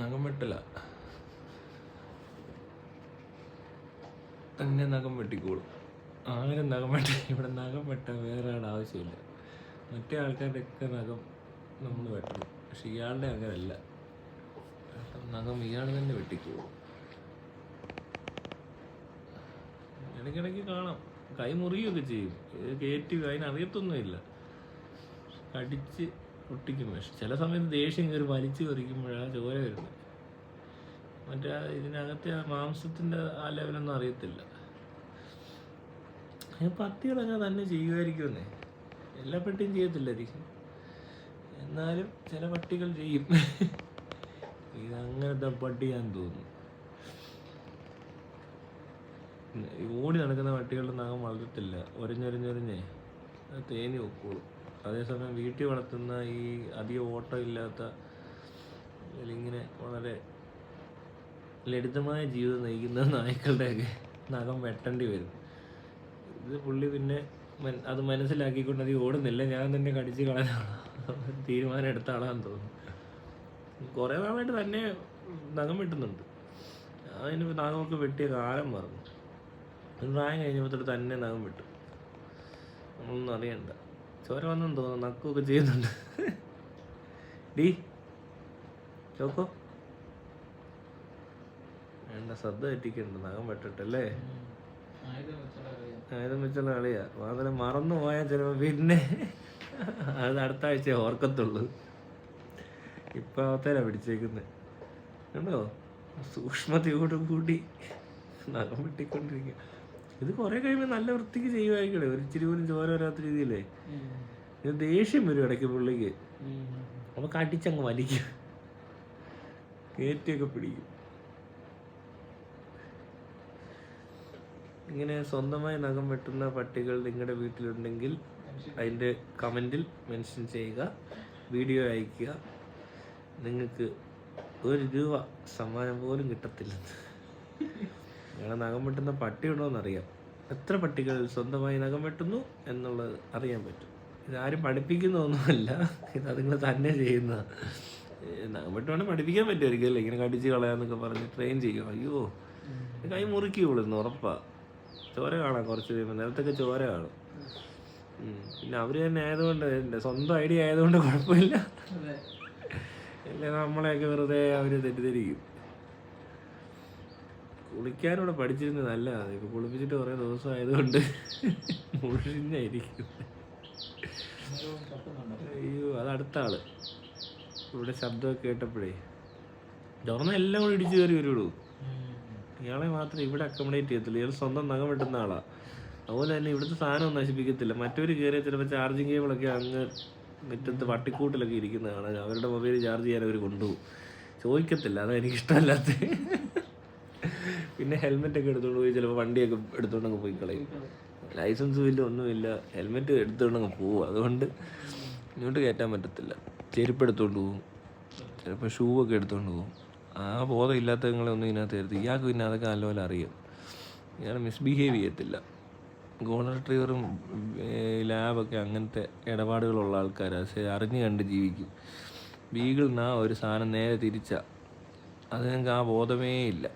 നഖം വെട്ടില്ല തന്നെ നഖം വെട്ടിക്കോളും. ആരും നഖം വെട്ട ഇവിടെ നഖം വെട്ട വേറെ ആളുടെ ആവശ്യമില്ല. മറ്റേ ആൾക്കാരുടെ ഒക്കെ നഖം നമ്മൾ വെട്ടണം. പക്ഷെ ഇയാളുടെ അങ്ങനല്ല. നഖം ഇയാൾ തന്നെ വെട്ടിക്കോളും. ഇടയ്ക്കിടയ്ക്ക് കാണാം. കൈ മുറിയൊക്കെ ചെയ്യും. കയറ്റി അതിനറിയത്തൊന്നുമില്ല. കടിച്ച് പൊട്ടിക്കും പക്ഷെ ചില സമയത്ത് ദേഷ്യം കയറി വലിച്ചു കറിക്കുമ്പോഴാണ് ചോര വരുന്നത്. മറ്റേ ഇതിനകത്തെ ആ മാംസത്തിന്റെ ആ ലെവലൊന്നും അറിയത്തില്ല. പട്ടികളൊക്കെ തന്നെ ചെയ്യുമായിരിക്കുമെന്നേ. എല്ലാ പട്ടിയും ചെയ്യത്തില്ലായിരിക്കും എന്നാലും ചില പട്ടികൾ ചെയ്യും. ഇത് അങ്ങനത്തെ പട്ടിയാന്ന് തോന്നുന്നു. ഓടി നടക്കുന്ന പട്ടികളുടെ നഖം വളരത്തില്ല. ഒരഞ്ഞൊരഞ്ഞൊരഞ്ഞേ. തേനി വെക്കോളും അതേസമയം വീട്ടിൽ വളർത്തുന്ന ഈ അധികം ഓട്ടം ഇല്ലാത്ത ഇങ്ങനെ വളരെ ലളിതമായ ജീവിതം നയിക്കുന്ന നായ്ക്കളുടെയൊക്കെ നഖം വെട്ടേണ്ടി വരും. ഇത് പുള്ളി പിന്നെ അത് മനസ്സിലാക്കിക്കൊണ്ട് അത് ഓടുന്നില്ല. ഞാൻ തന്നെ കടിച്ച് കളയാനാണ് തീരുമാനം എടുത്ത ആളാന്ന് തോന്നുന്നു. കുറേ നാളായിട്ട് തന്നെ നഖം വെട്ടുന്നുണ്ട്. അതിന് നഖമൊക്കെ വെട്ടിയ കാലം മറന്നു. പ്രായം കഴിഞ്ഞപ്പോൾ തന്നെ നഖം വിട്ടു. നമ്മളൊന്നും അറിയണ്ട. ചോര വന്നെന്ന് തോന്നുന്നു. നക്കൊക്കെ ചെയ്യുന്നുണ്ട്. ഡി ചോക്കോ. വേണ്ട ശ്രദ്ധ തെറ്റിക്കുന്നുണ്ട് നഖം വെട്ടട്ടല്ലേ? ആയുധം വെച്ചുള്ള കളിയാ. മാത്രം മറന്നു പോയാൽ ചിലപ്പോൾ പിന്നെ അത് അടുത്ത ആഴ്ച ഓർക്കത്തുള്ളൂ. ഇപ്പൊ അവത്തേരാ പിടിച്ചേക്കുന്നത് കണ്ടോ? സൂക്ഷ്മതയോട് കൂടി നഖം വെട്ടിക്കൊണ്ടിരിക്കുക ഇത് കുറെ കഴിയുമ്പോൾ നല്ല വൃത്തിക്ക് ചെയ്യുമായിരിക്കണേ ഒരു ഇച്ചിരി പോലും ചോര വരാത്ത രീതിയിലേ. ഇത് ദേഷ്യം വരും ഇടയ്ക്ക് പുള്ളിക്ക്. അപ്പൊ കടിച്ചങ്ങ് വലിക്കും. കയറ്റിയൊക്കെ പിടിക്കും. ഇങ്ങനെ സ്വന്തമായി നഖം വെട്ടുന്ന പട്ടികൾ നിങ്ങളുടെ വീട്ടിലുണ്ടെങ്കിൽ അതിന്റെ കമന്റിൽ മെൻഷൻ ചെയ്യുക. വീഡിയോ അയക്കുക നിങ്ങൾക്ക് ഒരു രൂപ സമ്മാനം പോലും കിട്ടത്തില്ല ഞങ്ങളെ നഖം വെട്ടുന്ന പട്ടി ഉണ്ടോ എന്നറിയാം എത്ര പട്ടികൾ സ്വന്തമായി നഖം വെട്ടുന്നു എന്നുള്ളത് അറിയാൻ പറ്റും. ഇതാരും പഠിപ്പിക്കുന്നൊന്നുമല്ല ഇത് അതുങ്ങൾ തന്നെ ചെയ്യുന്ന നഖം വെട്ടുവാണെങ്കിൽ പഠിപ്പിക്കാൻ പറ്റുമായിരിക്കും അല്ലേ? ഇങ്ങനെ കടിച്ച് കളയാന്നൊക്കെ പറഞ്ഞ് ട്രെയിൻ ചെയ്യും അയ്യോ. കൈ മുറുക്കി ഇന്ന് ഉറപ്പാ. ചോര കാണാം കുറച്ച് കഴിയുമ്പോൾ നേരത്തൊക്കെ ചോര കാണും. പിന്നെ അവർ തന്നെ ആയതുകൊണ്ട് എന്റെ സ്വന്തം ഐഡിയ ആയതുകൊണ്ട് കുഴപ്പമില്ല. അല്ലെ നമ്മളെയൊക്കെ വെറുതെ അവർ തെറ്റിദ്ധരിക്കും. കുളിക്കാനൂടെ പഠിച്ചിരുന്നത് നല്ലതാണ്. ഇപ്പൊ കുളിപ്പിച്ചിട്ട് കുറേ ദിവസം ആയതുകൊണ്ട് മുഴിഞ്ഞായിരിക്കും അയ്യോ അത് അടുത്ത ആൾ. ഇവിടെ ശബ്ദമൊക്കെ കേട്ടപ്പോഴേ. തുറന്ന എല്ലാം കൂടി ഇടിച്ചു കയറി വരുള്ളൂ ഇയാളെ മാത്രം ഇവിടെ അക്കോമഡേറ്റ് ചെയ്യത്തില്ല ഇയാൾ സ്വന്തം നഖം വെട്ടുന്ന ആളാ. അതുപോലെ തന്നെ ഇവിടുത്തെ സാധനം നശിപ്പിക്കത്തില്ല. മറ്റൊരു കയറിയ ചിലപ്പോൾ ചാർജിങ് കേബിളൊക്കെ അങ്ങ് മുറ്റത്ത് വട്ടിക്കൂട്ടിലൊക്കെ ഇരിക്കുന്നതാണ്. അവരുടെ മൊബൈൽ ചാർജ് ചെയ്യാൻ അവർ കൊണ്ടുപോകും. ചോദിക്കത്തില്ല. അതാ എനിക്ക് ഇഷ്ടമല്ലാത്ത പിന്നെ ഹെൽമെറ്റ് ഒക്കെ എടുത്തുകൊണ്ട് പോയി ചിലപ്പോൾ വണ്ടിയൊക്കെ എടുത്തുകൊണ്ട് അങ്ങ് പോയി കളയും. ലൈസൻസും ഇല്ല ഒന്നുമില്ല. ഹെൽമെറ്റ് എടുത്തുകൊണ്ട് അങ്ങ് പോവും. അതുകൊണ്ട് ഇങ്ങോട്ട് കയറ്റാൻ പറ്റത്തില്ല. ചെരുപ്പ് എടുത്തുകൊണ്ട് പോകും ചിലപ്പോൾ ഷൂ ഒക്കെ എടുത്തുകൊണ്ട് പോകും ആ ബോധം ഇല്ലാത്തങ്ങളെ ഒന്നും ഇതിനകത്ത് കരുതി ഇയാൾക്ക് പിന്നെ അതൊക്കെ നല്ലപോലെ അറിയാം. ഇയാൾ മിസ്ബിഹേവ് ചെയ്യത്തില്ല. ഗോൾഡൻ റിട്രീവറും ലാബൊക്കെ അങ്ങനത്തെ ഇടപാടുകളുള്ള ആൾക്കാരാണ് പക്ഷേ അറിഞ്ഞു കണ്ട് ജീവിക്കും. ബീഗിളിനാ ഒരു സാധനം നേരെ തിരിച്ച. അത് നിങ്ങൾക്ക് ആ ബോധമേ ഇല്ല.